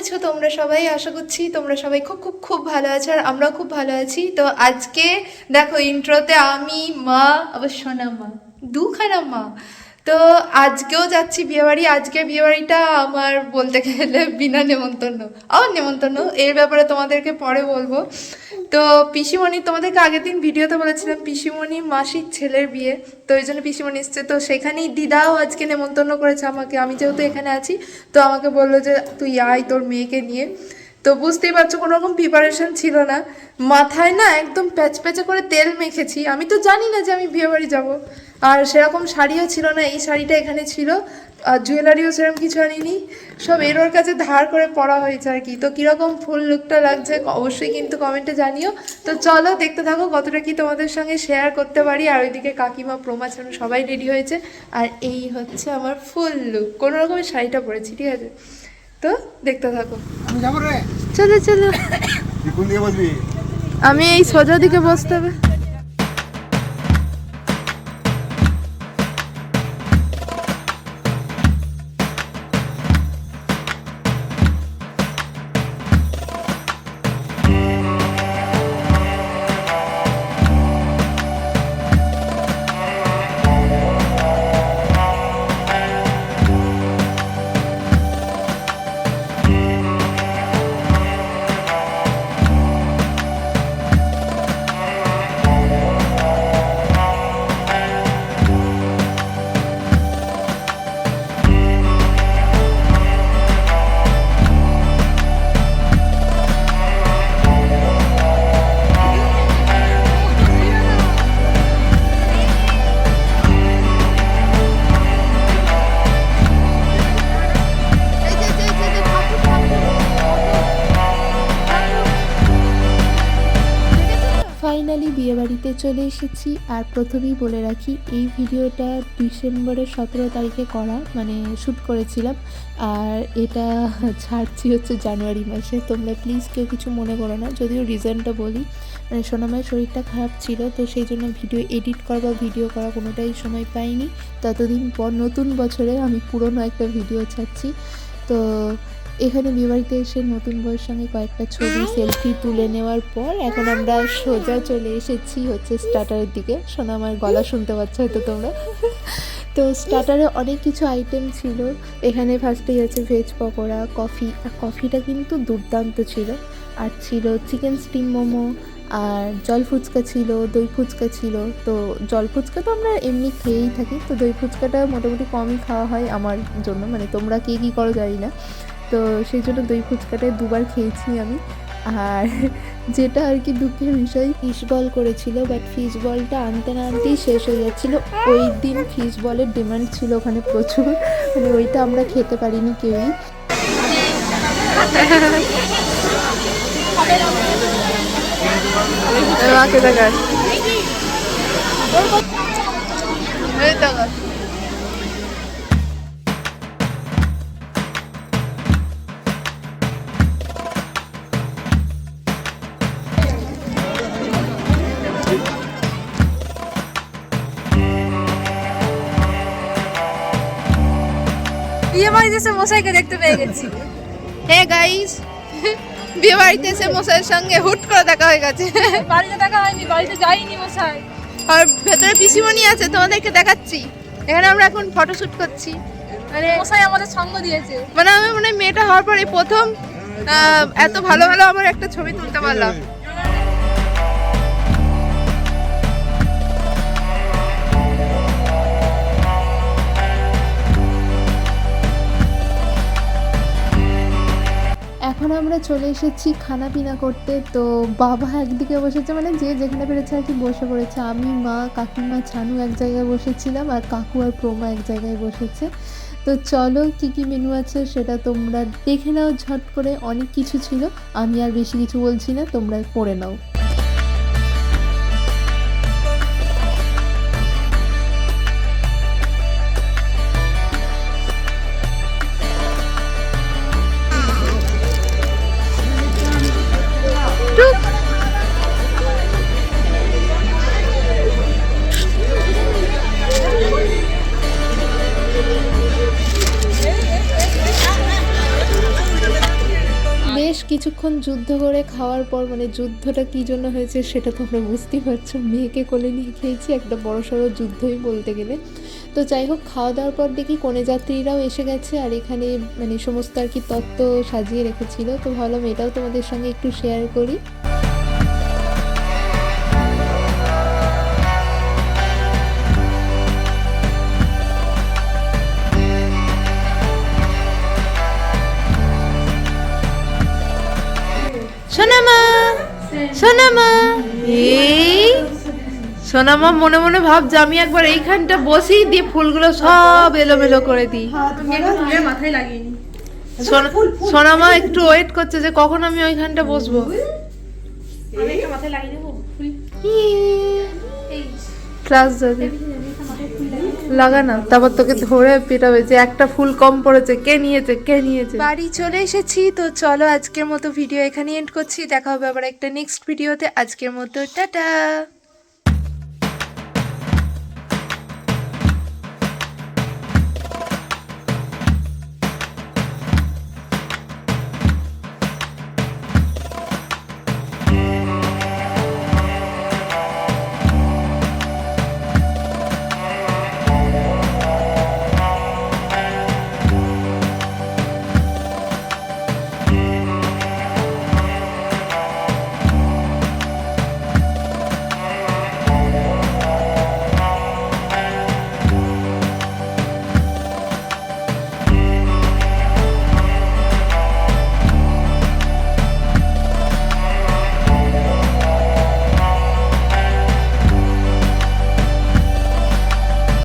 আছো? তোমরা সবাই, আশা করছি তোমরা সবাই খুব খুব খুব ভালো আছো আর আমরাও খুব ভালো আছি। তো আজকে দেখো ইন্ট্রোতে আমি, মা, আবার সোনা মা দুখানা মা। তো আজকেও যাচ্ছি বিয়েবাড়ি আজকে বিয়েবাড়িটা আমার বলতে গেলে বিনা নেমন্তন্ন। আমার নেমন্তন্ন, এর ব্যাপারে তোমাদেরকে পরে বলব। তো পিসিমণি, তোমাদেরকে আগের দিন ভিডিওতে বলেছিলাম, পিসিমণি মাসির ছেলের বিয়ে। তো ওই জন্য পিসিমণি এসছে। তো সেখানেই দিদাও আজকে নেমন্তন্ন করেছে আমাকে। আমি যেহেতু এখানে আছি, তো আমাকে বলল যে, তুই আয় তোর মেয়েকে নিয়ে। তো বুঝতেই পারছ কোনো রকম প্রিপারেশন ছিল না। মাথায় না একদম প্যাচ প্যাচে করে তেল মেখেছি। আমি তো জানি না যে আমি বিয়েবাড়ি যাব। আর সেরকম শাড়িও ছিল না, এই শাড়িটা এখানে ছিল। আর জুয়েলারিও সেরকম কিছু আনিনি। সব এর ওর কাছে ধার করে পরা হয়েছে আর কি। তো কীরকম ফুল লুকটা লাগছে অবশ্যই কিন্তু কমেন্টে জানিও। তো চলো দেখতে থাকো কতটা কি তোমাদের সঙ্গে শেয়ার করতে পারি। আর ওইদিকে কাকিমা, প্রমা ছাড়া সবাই রেডি হয়েছে। আর এই হচ্ছে আমার ফুল লুক কোনো রকমের শাড়িটা পরেছি, ঠিক আছে? তো দেখতে থাকো। চলো চলো। আমি এই সোজা দিকে বসতে হবে। বিয়েবাড়িতে চলে এসেছি। আর প্রথমেই বলে রাখি, এই ভিডিওটা ডিসেম্বরের সতেরো তারিখে করা মানে শ্যুট করেছিলাম। আর এটা ছাড়ছি হচ্ছে জানুয়ারি মাসে। তোমরা প্লিজ কেউ কিছু মনে করো না, যদিও রিজনটা বলি। মানে সোনামায়ের শরীরটা খারাপ ছিল, তো সেই জন্য ভিডিও এডিট করা বা ভিডিও করা কোনোটাই সময় পাইনি। ততদিন পর নতুন বছরে আমি পুরনো একটা ভিডিও ছাড়ছি। তো এখানে বিয়েবাড়িতে এসে নতুন বউয়ের সঙ্গে কয়েকটা ছবি সেলফি তুলে নেওয়ার পর এখন আমরা সোজা চলে এসেছি হচ্ছে স্টার্টারের দিকে। শোনা আমার গলা শুনতে পাচ্ছ হয়তো তোমরা। তো স্টার্টারে অনেক কিছু আইটেম ছিল। এখানে ফার্স্টেই আছে ভেজ পকোড়া কফি আর কফিটা কিন্তু দুর্দান্ত ছিল। আর ছিল চিকেন স্টিম মোমো, আর জল ফুচকা ছিল, দই ফুচকা ছিল। তো জল ফুচকা তো আমরা এমনি খেয়েই থাকি। তো দই ফুচকাটা মোটামুটি কমই খাওয়া হয় আমার জন্য। মানে তোমরা কে কী করো জানি না। সেই জন্য দই ফুচকাটা দুবার খেয়েছি আমি। আর যেটা আর কি দুঃখের বিষয় ফিশ বল করেছিল বাট ফিশ বলটা আনতে না আনতেই শেষ হয়ে যাচ্ছিল। ওই দিন ফিশ বলের ডিমান্ড ছিল ওখানে প্রচুর। মানে ওইটা আমরা খেতে পারিনি কেউই। মাকে এসে মশাইকে দেখতে পেয়ে গেছি। হে গাইস বিয়ে বাড়িতে এসে মশাইয়ের সঙ্গে হুট করে দেখা হয়ে গেছে। বাড়িতে দেখা হয়নি বাড়িতে যাইনি মশাই। আর ভেতরে পিসিমণি আছে তোমাদেরকে দেখাচ্ছি। এখানে আমরা এখন ফটো শুট করছি। মানে মশাই আমাদের সঙ্গ দিয়েছে। মানে আমি মনে মেয়েটা হওয়ার পরে প্রথম এত ভালো ভালো আমার একটা ছবি তুলতে পারলাম। এখন আমরা চলে এসেছি খানা পিনা করতে। তো বাবা একদিকে বসেছে মানে যে যেখানে পেরেছে আর কি বসে পড়েছে। আমি, মা, কাকিমা, ছানু এক জায়গায় বসেছিলাম আর কাকু আর প্রমা এক জায়গায় বসেছে। তো চলো কি কি মেনু আছে সেটা তোমরা দেখে নাও ঝট করে। অনেক কিছু ছিল। আমি আর বেশি কিছু বলছি না, তোমরা পড়ে নাও। কিছুক্ষণ যুদ্ধ করে খাওয়ার পর মানে যুদ্ধটা কী জন্য হয়েছে সেটা তোমরা বুঝতেই পারছ। মেয়েকে কোলে নিয়ে খেয়েছি, একটা বড় সড়ো যুদ্ধই বলতে গেলে। তো যাই হোক, খাওয়া দাওয়ার পর দেখি কনে যাত্রীরাও এসে গেছে আর এখানে মানে সমস্ত আর কি তত্ত্ব সাজিয়ে রেখেছিল। তো ভাবলাম এটাও তোমাদের সঙ্গে একটু শেয়ার করি। সোনামা। এই সোনামা মনে মনে ভাবছে আমি একবার এইখানটা বসি দিয়ে ফুলগুলো সব এলোমেলো করে দিই। মাথায় লাগিয়ে সোনা- সোনামা একটু ওয়েট করছে যে কখন আমি ওইখানটা বসবো। আমি একটা মাথায় লাগিয়ে দেবো ক্লাস যাবে। লাগা না তারপর তোকে ধরে পেটাবে যে একটা ফুল কম পড়েছে। কে নিয়েছে? কে নিয়েছে? বাড়ি চলে এসেছি, তো চলো আজকের মতো ভিডিও এখানে এন্ড করছি। দেখা হবে আবার একটা নেক্সট ভিডিওতে আজকের মতো, টাটা!